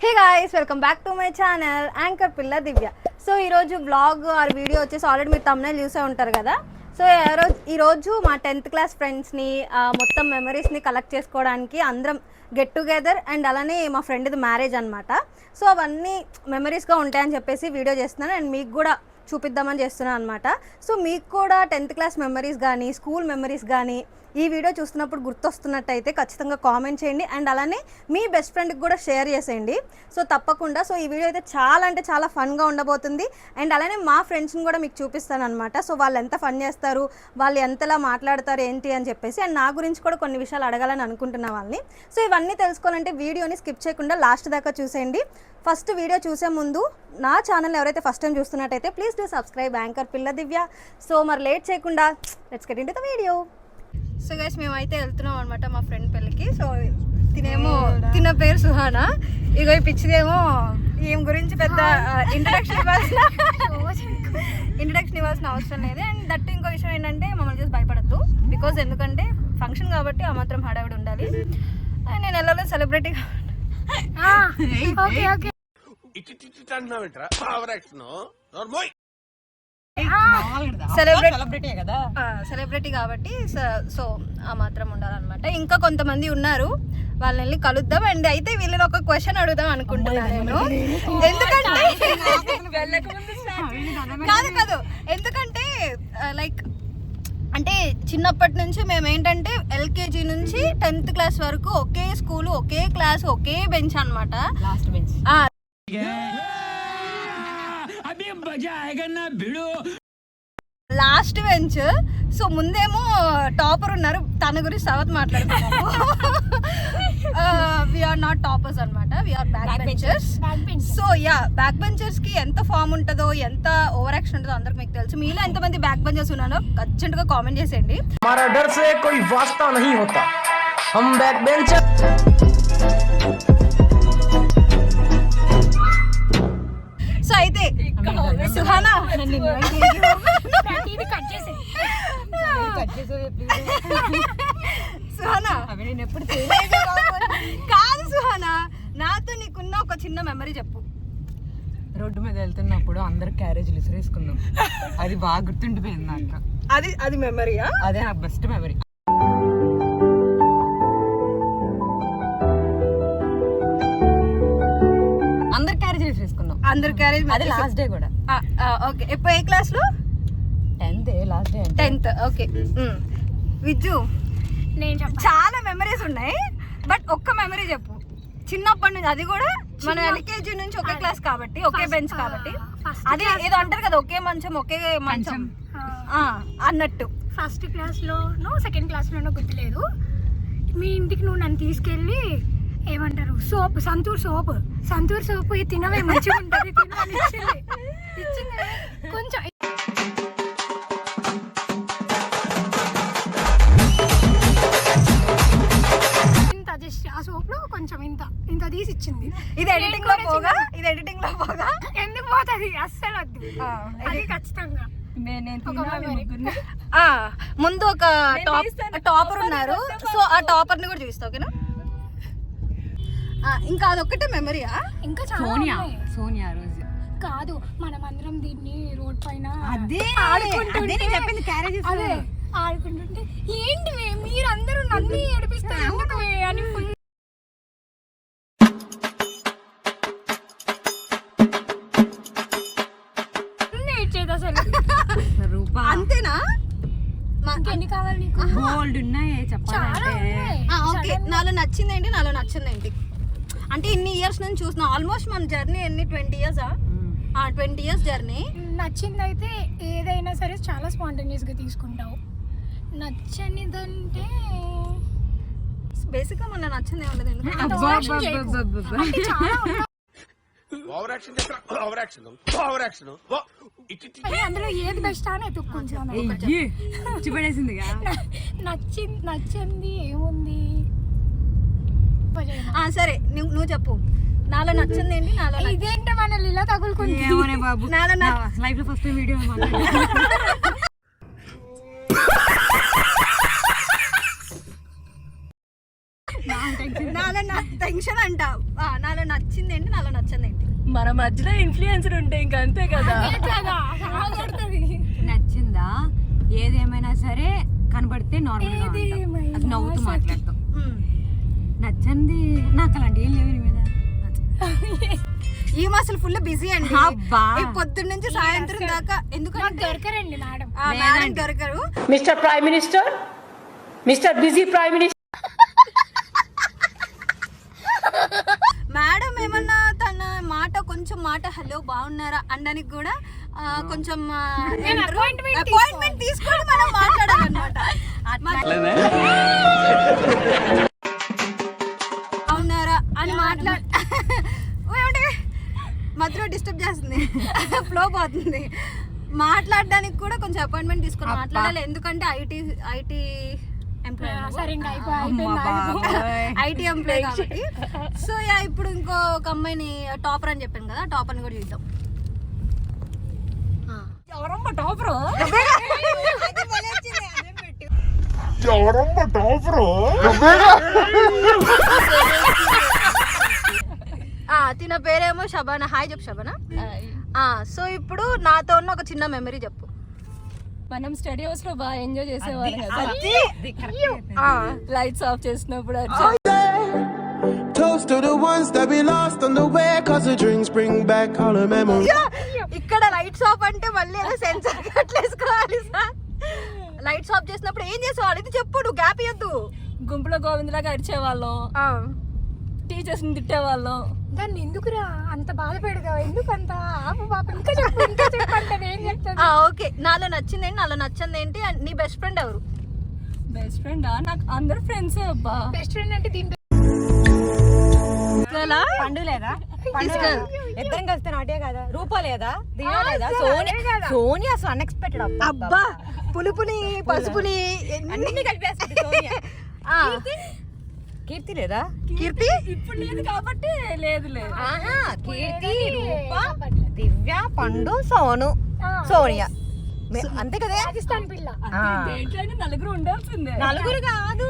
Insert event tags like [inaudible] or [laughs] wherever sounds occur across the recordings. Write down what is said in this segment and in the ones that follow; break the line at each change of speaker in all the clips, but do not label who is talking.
Hey guys welcome back to my channel anchor పిల్ల Divya so ఈరోజు blog or video వచ్చేసి already మీరు తమ్మునే చూసే ఉంటారు కదా? సో ఈరోజు ఈరోజు మా టెన్త్ క్లాస్ ఫ్రెండ్స్ని మొత్తం మెమరీస్ని కలెక్ట్ చేసుకోవడానికి అందరం గెట్ టుగెదర్ అండ్ అలానే మా ఫ్రెండ్ది మ్యారేజ్ అనమాట సో అవన్నీ మెమరీస్గా ఉంటాయని చెప్పేసి వీడియో చేస్తున్నాను. అండ్ మీకు కూడా చూపిద్దామని చేస్తున్నాను అనమాట సో మీకు కూడా టెన్త్ క్లాస్ మెమరీస్ కానీ స్కూల్ మెమరీస్ కానీ ఈ వీడియో చూస్తున్నప్పుడు గుర్తొస్తున్నట్టయితే ఖచ్చితంగా కామెంట్ చేయండి. అండ్ అలానే మీ బెస్ట్ ఫ్రెండ్కి కూడా షేర్ చేసేయండి. సో తప్పకుండా. సో ఈ వీడియో అయితే చాలా అంటే చాలా ఫన్గా ఉండబోతుంది. అండ్ అలానే మా ఫ్రెండ్స్ని కూడా మీకు చూపిస్తాను అనమాట సో వాళ్ళు ఎంత ఫన్ చేస్తారు వాళ్ళు ఎంతలా మాట్లాడతారు ఏంటి అని చెప్పేసి. అండ్ నా గురించి కూడా కొన్ని విషయాలు అడగాలని అనుకుంటున్న వాళ్ళని. సో ఇవన్నీ తెలుసుకోవాలంటే వీడియోని స్కిప్ చేయకుండా లాస్ట్ దాకా చూసేయండి. ఫస్ట్ వీడియో చూసే ముందు నా ఛానల్ ఎవరైతే ఫస్ట్ టైం చూస్తున్నట్టయితే ప్లీజ్ డూ సబ్స్క్రైబ్ యాంకర్ పిల్ల దివ్య సో మరి లేట్ చేయకుండా let's get in the video so guys మేమైతే వెళ్తున్నాం అనమాట మా ఫ్రెండ్ పెళ్ళికి. సో తినేమో తిన పేరు సుహానా. ఇగో ఈ పిచ్చిదేమో ఈమె గురించి పెద్ద ఇంట్రడక్షన్ ఇవ్వాల్సిన ఇంట్రడక్షన్ ఇవ్వాల్సిన అవసరం లేదు. అండ్ దట్ ఇంకో విషయం ఏంటంటే మమ్మల్ని చూసి భయపడద్దు. బికాజ్ ఎందుకంటే ఫంక్షన్ కాబట్టి ఆ మాత్రం హడావిడి ఉండాలి. And నేను వెళ్ళాలి
celebrity [laughs] okay okay.
Celebrity
celebrity కదా
సెలబ్రిటీ కాబట్టి స- సో ఆ మాత్రం ఉండాలన్నమాట ఇంకా కొంతమంది ఉన్నారు వాళ్ళని వెళ్ళి కలుద్దాం అండ్ అయితే వీళ్ళని ఒక క్వశ్చన్ అడుగుదాం అనుకుంటున్నాను నేను ఎందుకంటే కాదు కాదు ఎందుకంటే లైక్ అంటే చిన్నప్పటి నుంచి మేము ఏంటంటే ఎల్కేజీ నుంచి టెన్త్ క్లాస్ వరకు ఒకే స్కూల్ ఒకే క్లాస్ ఒకే బెంచ్ అన్నమాట.
లాస్ట్ బెంచ్
ఆ. లాస్ట్ బెంచ్ సో ముందేమో టాపర్ ఉన్నారు. తన గురించి తర్వాత మాట్లాడుతున్నాము [laughs] వీఆర్ నాట్ టాపర్స్ అనమాట we're back
Back
benchers
back bench
so yeah back benchers కి ఎంత ఫామ్ ఉంటుందో ఎంత ఓవర్ యాక్షన్ ఉంటుందో అందరికి మీకు తెలుసు మీలో ఎంతమంది బ్యాక్ బెంచర్స్ ఉన్నారో అర్జెంట్ గా కామెంట్ చేసేయండి
हमारा डर से कोई वास्ता नहीं होता हम बैक बेंचर
సో అయితే సుహానా
ఇది కట్ చేసి
కట్ చేసే [laughs]
సుహానా.
అవి నేను ఎప్పుడు
కాదు సుహానా నాతో నీకున్న ఒక చిన్న మెమరీ చెప్పు.
రోడ్డు మీద వెళ్తున్నప్పుడు అందరు క్యారేజీలు విసిరేసుకున్నాం అది బాగా గుర్తుండిపోయింది నాకు.
అది అది మెమరీయా
అదే నాకు బెస్ట్ మెమరీ అందరు క్యారేజీలు విసిరేసుకున్నాం
అందరు క్యారేజ్
అది లాస్ట్ డే కూడా.
ఓకే. ఎప్పుడు ఏ క్లాస్లో?
టెన్త్ లాస్ట్ డే అంటే.
Tenth okay. విజ్జు
నేను
చాలా మెమరీస్ ఉన్నాయి బట్ ఒక్క మెమరీ చెప్పు. చిన్నప్పటి నుంచి అది కూడా మనం ఎల్కేజీ నుంచి ఒకే క్లాస్ కాబట్టి ఒకే బెంచ్ కాబట్టి. అదే ఏదో అంటారు కదా ఒకే మంచం ఒకే మంచం. అన్నట్టు.
ఫస్ట్ క్లాస్ లోనో సెకండ్ క్లాస్ లోనో గుర్తులేదు. మీ ఇంటికి నువ్వు నన్ను తీసుకెళ్ళి ఏమంటారు? Soap Santoor soap. Santoor soap తినవే మంచిగా ఉంటుంది ఇచ్చింది.
పోగా? ఇది ఎడిటింగ్లో పోగా?
ఎందుకు పోతుంది? అస్సలు వద్దు.
ఆ,
అది ఖచ్చితంగా.
ముందు ఒక టాప్ టాపర్ ఉన్నారు. సో ఆ టాపర్ని కూడా చూపిస్తా ఓకేనా? ఇంకా అదొక్కటే మెమరీయా
ఇంకా
సోనియా. సోనియా రోజు.
కాదు మనం అందరం దీన్ని రోడ్ పైన
అదే.
ఆడుకుంటుంటే-
చెప్పింది క్యారేజెస్
అదే ఆడుకుంటుంటే ఏంటి మీరందరూ నన్ను ఏడిపిస్తారు అని ఫుల్
నాలో నచ్చింది ఏంటి నాలో నచ్చింది ఏంటి అంటే ఇన్ని ఇయర్స్ నుంచి చూసిన ఆల్మోస్ట్ మన జర్నీ ఎన్ని? ట్వంటీ ఇయర్సా ట్వంటీ ఇయర్స్ జర్నీ
నచ్చింది అయితే ఏదైనా సరే చాలా స్పాంటేనియస్గా తీసుకుంటావు. నచ్చనిదంటే
బేసిక్గా మన నచ్చింది
కానీ అందులో ఏది బెస్ట్ అని ఎత్తుక్కుంటున్నాను
ఎయ్యి, చిపడేసిందిగా?
నచ్చి నచ్చింది ఏముంది?
సరే నువ్వు నువ్వు చెప్పు. నాలో నచ్చింది ఏంటి? నాలో
ఇదేంటి మన ఇలా తగులుకుంది?
ఏమోనే బాబు.
నాలో
లైఫ్లో ఫస్ట్ వీడియో
నాలో నా టెన్షన్ అంట. నాలో నచ్చింది ఏంటి? నాలో నచ్చింది ఏంటి?
మన మధ్యలో ఇన్ఫ్లుయెన్సర్ ఉంటే ఇంక అంతే కదా.
నచ్చిందా? ఏదేమైనా సరే కనబడితే నార్మల్ అది నవ్వుతూ మాట్లాడతాం. నచ్చంది. నాకు అలాంటి ఏం లేవు మీద.
ఈ అసలు ఫుల్ బిజీ అండి.
అబ్బా.
ఈ పొద్దున్న నుంచి సాయంత్రం దాకా ఎందుకంటే
దొరకరండి మేడం.
మేడం దొరకరు.
Mister prime minister mister busy prime minister
madam ఏమన్నా తన మాట కొంచెం మాట హలో బాగున్నారా? అనడానికి కూడా కొంచెం అపాయింట్మెంట్ తీసుకొని మనం మాట్లాడాలన్నమాట. [laughs] మధ్యలో డిస్టర్బ్ చేస్తుంది. [laughs] ఫ్లో పోతుంది. మాట్లాడడానికి కూడా కొంచెం అపాయింట్మెంట్ తీసుకొని మాట్లాడాలి. ఎందుకంటే ఐటీ ఐటీ ఎంప్లాయీ
సరే ఇంకా అయిపోయి అయిపోయింది.
ఐటీ ఎంప్లాయ్ కాబట్టి. సో యా ఇప్పుడు ఇంకో ఒక అమ్మాయిని టాపర్ అని చెప్పాను కదా టాపర్ అని కూడా చూద్దాం.
ఎవరమ్మా టాపర్?
ఆ, [laughs] తిన పేరేమో శబానా. హాయ్ చెప్పు శబానా. ఆ, సో ఇప్పుడు నాతో ఉన్న ఒక చిన్న మెమరీ చెప్పు.
మనం స్టడీ హౌస్లో బాగా ఎంజాయ్ చేసేవాళ్ళం కదా. లైట్స్ ఆఫ్ చేసినప్పుడు
memories.
ఇక్కడ లైట్స్ ఆఫ్ అంటే మళ్ళీ ఏదో సెన్సార్ [laughs] కట్లేసుకోవాలి సార్? లైట్స్ ఆఫ్ చేసినప్పుడు ఏం చేసేవాళ్ళు? ఇది చెప్పు నువ్వు గ్యాప్ ఇవ్వద్దు
గుంపులో గోవిందలాగా అరిచేవాళ్ళం. టీచర్స్ని తిట్టేవాళ్ళం.
దాన్ని ఎందుకురా? అంత బాధ పెడతావు? ఎందుకు అంత ఆపు పాప. ఇంకా చెప్పు ఇంకా చెప్పు అంటే ఏం చెప్తాను?
ఓకే. నాలో నచ్చింది ఏంటి నాలో నచ్చింది ఏంటి నీ బెస్ట్ ఫ్రెండ్ ఎవరు?
బెస్ట్ ఫ్రెండ్ నాకు అందరు ఫ్రెండ్స్ అబ్బా.
బెస్ట్ ఫ్రెండ్ అంటే
తీసుకెళ్ళా?
పండు లేదా?
తీసుకెళ్ళు.
ఇద్దరం కలిస్తే నాటే కదా? రూపా లేదా? దివ్య లేదా? సోనియా సోనియా అసలు అన్ఎక్స్పెక్టెడ్
అబ్బా. పులుపుని పసుపుని
అన్ని కలిపేస్తుంది సోనియా. [laughs]
ఆ,
కీర్తి లేదా?
కీర్తి?
ఇప్పుడు లేదు కాబట్టి లేదు లేదు
ఆహా కీర్తి రూప దివ్య పండు సోను సోనియా. అంతే కదా?
రాజస్థాన్ పిల్ల.
నలుగురు ఉండాల్సిందే.
నలుగురు కాదు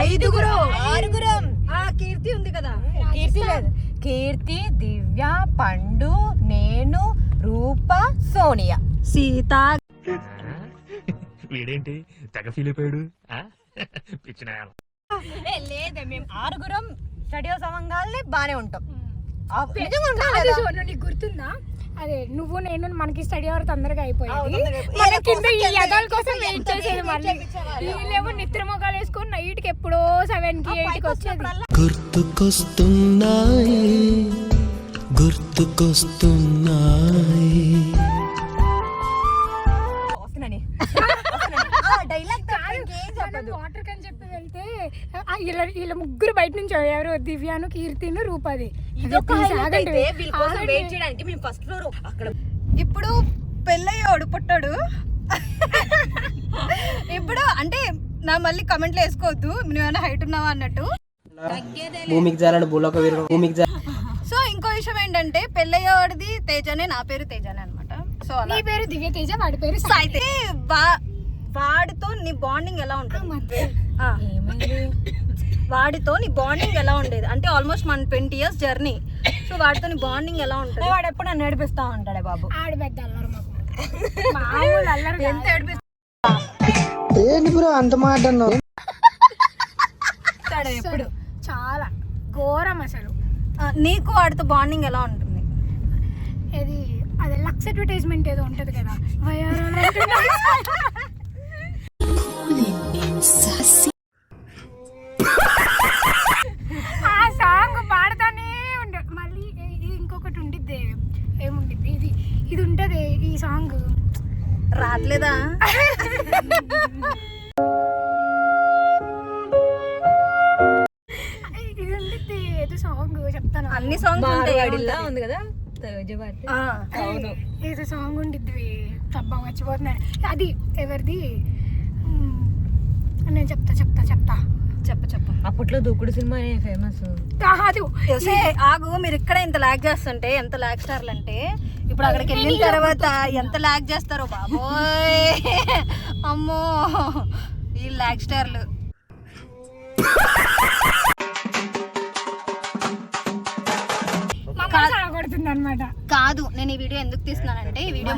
ఐదుగురు.
ఆరుగురం.
ఆ కీర్తి ఉంది కదా.
కీర్తి లేదు. కీర్తి దివ్య పండు నేను రూప సోనియా.
సీత.
వీడేంటి తెగ ఫీల్ అయిపోయాడు? పిచ్చిన [laughs]
లేదే మేము ఆరుగురం స్టడీ అవ్వగానే బానే ఉంటాం. నిజంగా
కాదు నీకు గుర్తుందా? అదే నువ్వు నేను మనకి స్టడీ అవర్ తొందరగా అయిపోయేది.
తొందరగా.
మన కింద ఈ
కోసం
యదాల కోసం వెయిట్ చేసేది మళ్ళీ. వీళ్ళేమో నిద్ర మొగాలు వేసుకొని నైట్కి ఎప్పుడో సెవెన్కి ఎయిట్కి వచ్చేది.
గుర్తుకొస్తున్నాయి. గుర్తుకొస్తున్నాయి.
వీళ్ళ వీళ్ళ ముగ్గురు బయట నుంచి ఎవరు? దివ్యాను కీర్తిను రూపది.
వీళ్ళ కోసం వెయిట్ చేయడానికి మేము ఫస్ట్ ఫ్లోర్ అక్కడ.
ఇప్పుడు పెళ్ళయ్యోడు పుట్టాడు. ఇప్పుడు అంటే నా మళ్ళీ కమెంట్లు వేసుకోవద్దు. నువ్వేమైనా హైట్ ఉన్నావా అన్నట్టు.
భూమికి జాలని భూలోక వీరుడు భూమికి జా
సో ఇంకో విషయం ఏంటంటే పెళ్ళయ్యోడిది తేజనే నా పేరు తేజనే అనమాట సో అలా.
నీ పేరు దివ్య తేజ వాడి పేరు
అయితే వా- వాడితో నీ బాండింగ్ ఎలా ఉంటుంది. వాడితో నీ బాండింగ్ ఎలా ఉండేది? అంటే ఆల్మోస్ట్ మన ట్వంటీ ఇయర్స్ జర్నీ సో వాడితో నీ బాండింగ్ ఎలా ఉంటుంది?
వాడు ఎప్పుడు నన్ను నడిపిస్తా ఉంటాడే బాబు.
ఆడ పెద్ద అల్లరు మాకు. మామూలు అల్లరు
ఎంత ఏడిపిస్తాడు
ఎప్పుడు. చాలా ఘోరం అసలు.
నీకు వాడితో బాండింగ్ ఎలా ఉంటుంది?
ఇది అదే లక్స్ అడ్వర్టైజ్మెంట్ ఏదో ఉంటది కదా [laughs] వయారాలు ఆ సాంగ్ పాడతానే ఉండ మళ్ళీ ఇ- ఇది ఇంకొకటి ఉండిద్ది ఏముండిద్ది ఇది ఉంటది ఈ సాంగ్.
రావట్లేదా
ఇది ఉండిద్ది ఏదో సాంగ్ చెప్తాను.
అన్ని సాంగ్స్ ఉంటాయి.
వాడిలా ఉంది కదా?
ఏదో సాంగ్ ఉండిద్ది. తబ్బా మర్చిపోతున్నాను అది ఎవరిది? నేను చెప్తా చెప్తా చెప్తా.
లో దూకుడు సినిమా ఫేమస్?
కాదు.
ఆగు మీరు ఇక్కడ ఇంత లాగ్ చేస్తుంటే ఎంత లాగ్ స్టార్లు అంటే ఇప్పుడు అక్కడికి వెళ్ళిన తర్వాత ఎంత లాగ్ చేస్తారో బాబోయ్. [laughs] అమ్మో. ఈ లాగ్ స్టార్లు
అనమాట
కాదు నేను ఈ వీడియో ఎందుకు తీస్తున్నానంటే ఈ వీడియో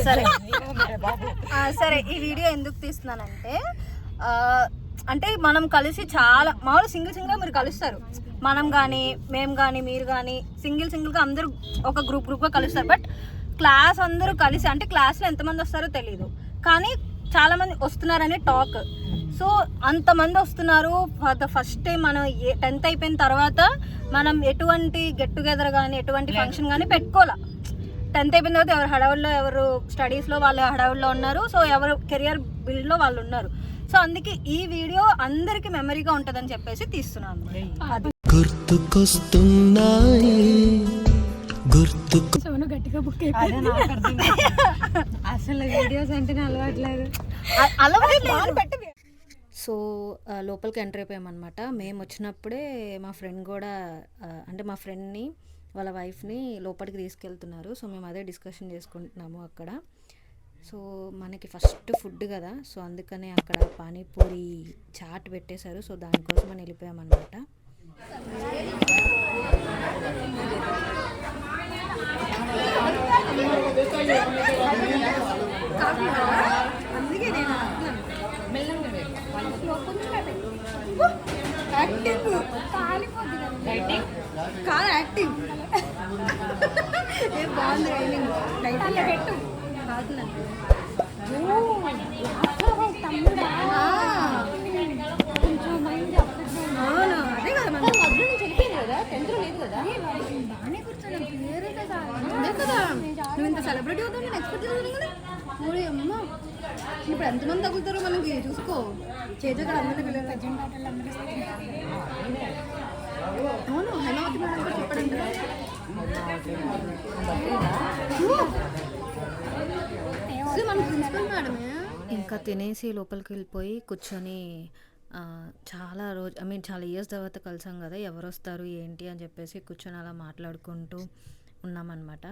సరే. సరే ఈ వీడియో ఎందుకు తీస్తున్నానంటే అంటే మనం కలిసి చాలా మామూలు సింగిల్ సింగిల్ మీరు కలుస్తారు. మనం కానీ మేము కానీ మీరు కానీ సింగిల్ సింగిల్గా అందరూ ఒక గ్రూప్ గ్రూప్గా కలుస్తారు. బట్ క్లాస్ అందరూ కలిసి అంటే క్లాస్లో ఎంతమంది వస్తారో తెలియదు కానీ చాలా మంది వస్తున్నారని టాక్. సో అంతమంది వస్తున్నారు ఫర్ ద ఫస్ట్ టైం మనం టెన్త్ అయిపోయిన తర్వాత మనం ఎటువంటి గెట్ టుగెదర్ కానీ ఎటువంటి ఫంక్షన్ కానీ పెట్టుకోవాలా. టెన్త్ అయిపోయిన తర్వాత ఎవరు హడావుల్లో ఎవరు స్టడీస్లో వాళ్ళు హడావుల్లో ఉన్నారు. సో ఎవరు కెరియర్ బిల్డ్లో వాళ్ళు ఉన్నారు. సో అందుకే ఈ వీడియో అందరికి మెమరీగా ఉంటుందని చెప్పేసి తీస్తున్నాను.
గుర్తుకొస్తున్నాయి. గుర్తుకు
సోను గట్టిగా బుక్.
అసలు వీడియోస్ అంటేనే అలవాట్లేదు.
అ- అలవాట్లేదు. సో లోపలికి ఎంటర్ అయిపోయామన్నమాట. మేము వచ్చినప్పుడే మా ఫ్రెండ్ కూడా అంటే మా ఫ్రెండ్ని వాళ్ళ వైఫ్ని లోపలికి తీసుకెళ్తున్నారు. సో మేము అదే డిస్కషన్ చేసుకుంటున్నాము అక్కడ. సో మనకి ఫస్ట్ ఫుడ్ కదా సో అందుకనే అక్కడ పానీపూరి చాట్ పెట్టేశారు. సో దానికోసం అని వెళ్ళిపోయామన్నమాట. [laughs] ఏ బాగుంది పెట్టు. నువ్వు ఇంత సెలబ్రిటీ ఎక్స్పెక్ట్ కదా అమ్మ ఇప్పుడు ఎంతమంది తగులుతారో మనకి చూసుకో చేతి కూడా పిల్లలు అవును హైమావతి మేడం కూడా చెప్పడం ఇంకా తినేసి లోపలికి వెళ్ళిపోయి కూర్చొని చాలా రోజు ఐ మీన్ చాలా ఇయర్స్ తర్వాత కలిసాం కదా ఎవరు వస్తారు ఏంటి అని చెప్పేసి కూర్చొని అలా మాట్లాడుకుంటూ ఉన్నామన్నమాట.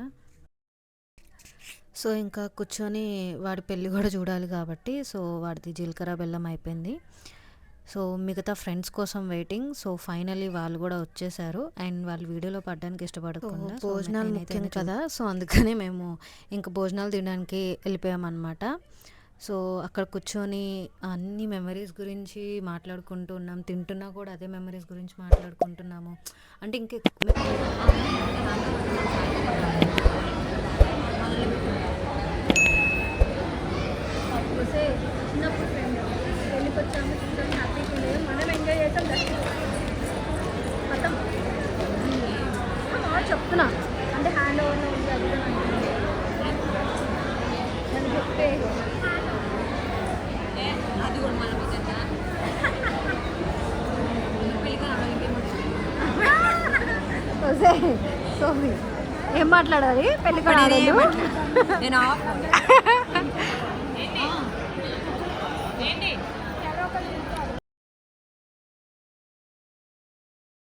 సో ఇంకా కూర్చొని వాడి పెళ్ళి కూడా చూడాలి కాబట్టి సో వాడిది జీలకర్ర బెల్లం అయిపోయింది. సో మిగతా ఫ్రెండ్స్ కోసం వెయిటింగ్ సో ఫైనల్లీ వాళ్ళు కూడా వచ్చేసారు అండ్ వాళ్ళు వీడియోలో పడడానికి ఇష్టపడకుండా భోజనాలు ముఖ్యం కదా సో అందుకనే మేము ఇంకా భోజనాలు తినడానికి వెళ్ళిపోయామన్నమాట సో అక్కడ కూర్చొని అన్ని మెమరీస్ గురించి మాట్లాడుకుంటూ ఉన్నాం తింటున్నా కూడా అదే మెమరీస్ గురించి మాట్లాడుకుంటున్నాము అంటే ఇంక చిన్నప్పుడు చెప్తున్నా అంటే హ్యాండ్ ఓవర్లో ఉంది అది కూడా
మళ్ళీ
సారీ ఏం మాట్లాడాలి పెళ్ళి
నేను [laughs]